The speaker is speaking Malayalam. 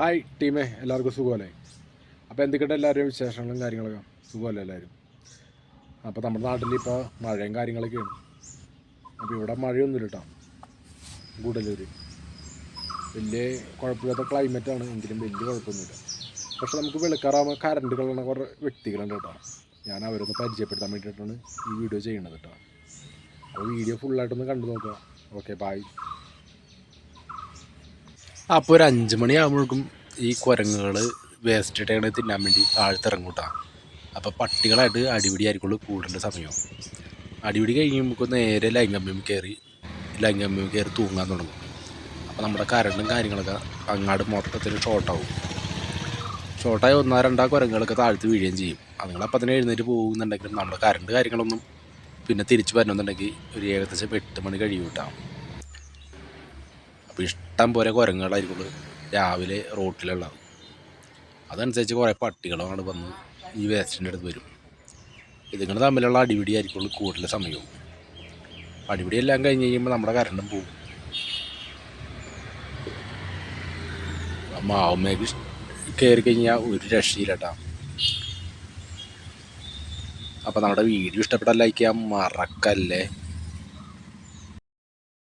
ഹായ് ടീമേ എല്ലാവർക്കും സുഖമല്ലേ? അപ്പോൾ എന്തൊക്കെയുണ്ട് എല്ലാവരുടെയും വിശേഷങ്ങളും കാര്യങ്ങളൊക്കെ? സുഖമല്ലേ എല്ലാവരും? അപ്പോൾ നമ്മുടെ നാട്ടിൽ ഇപ്പോൾ മഴയും കാര്യങ്ങളൊക്കെയാണ് അപ്പോൾ ഇവിടെ മഴയൊന്നുമില്ല കേട്ടോ ഗൂഡല്ലൂർ വലിയ കുഴപ്പമില്ലാത്ത ക്ലൈമറ്റാണ് എങ്കിലും വലിയ കുഴപ്പമൊന്നുമില്ല. പക്ഷെ നമുക്ക് വെളുക്കാറാകുമ്പോൾ കറണ്ട് കളണ കുറേ വ്യക്തികളുണ്ട് കേട്ടോ. ഞാൻ അവരൊന്ന് പരിചയപ്പെടുത്താൻ വേണ്ടിയിട്ടാണ് ഈ വീഡിയോ ചെയ്യുന്നത് കേട്ടോ. അപ്പോൾ വീഡിയോ ഫുള്ളായിട്ടൊന്ന് കണ്ടു നോക്കുക. ഓക്കെ ബായ് അപ്പോൾ ഒരു അഞ്ച് മണിയാകുമ്പോഴേക്കും ഈ കുരങ്ങുകൾ വേസ്റ്റ് ഇട്ടേണ തിന്നാൻ വേണ്ടി ആഴ്ത്തിറങ്ങൂട്ടാ അപ്പോൾ പട്ടികളായിട്ട് അടിപിടി ആയിരിക്കുള്ളൂ കൂടേണ്ട സമയം. അടിപിടി കഴിയുമ്പോൾ നേരെ ലൈംഗമ്യം കയറി ലൈംഗമ്യം കയറി തൂങ്ങാൻ തുടങ്ങും. അപ്പോൾ നമ്മുടെ കരണ്ടും കാര്യങ്ങളൊക്കെ അങ്ങാട് മൊത്തത്തിൽ ഷോർട്ടാവും ഷോർട്ടായി ഒന്നോ രണ്ടാ കുരങ്ങുകളൊക്കെ താഴ്ത്തി വീഴുകയും ചെയ്യും. അതുങ്ങളപ്പം തന്നെ എഴുന്നേറ്റ് പോകുന്നുണ്ടെങ്കിലും നമ്മുടെ കരണ്ട് കാര്യങ്ങളൊന്നും പിന്നെ തിരിച്ച് വരണമെന്നുണ്ടെങ്കിൽ ഒരു ഏകദേശം എട്ട് മണി കഴിയും കേട്ടോ അപ്പോൾ ഇഷ്ടം പോലെ കുരങ്ങുകളായിരിക്കുള്ളൂ രാവിലെ റോട്ടിലുള്ളത്. അതനുസരിച്ച് കുറേ പട്ടികളാണ് വന്ന് ഈ വേസ്റ്റിന്റെ അടുത്ത് വരും. ഇതുങ്ങൾ തമ്മിലുള്ള അടിപിടി ആയിരിക്കുള്ളൂ കൂടുതൽ സമയവും. അടിപിടി എല്ലാം കഴിഞ്ഞ് കഴിയുമ്പോൾ നമ്മുടെ കരണ്ടും പോകും. മാവുമേക്ക് കയറി കഴിഞ്ഞാൽ ഒരു രക്ഷയില്ലട്ടാ. അപ്പം അപ്പോൾ നമ്മുടെ വീഡിയോ ഇഷ്ടപ്പെട്ടാൽ ചെയ്യാൻ മറക്കല്ലേ.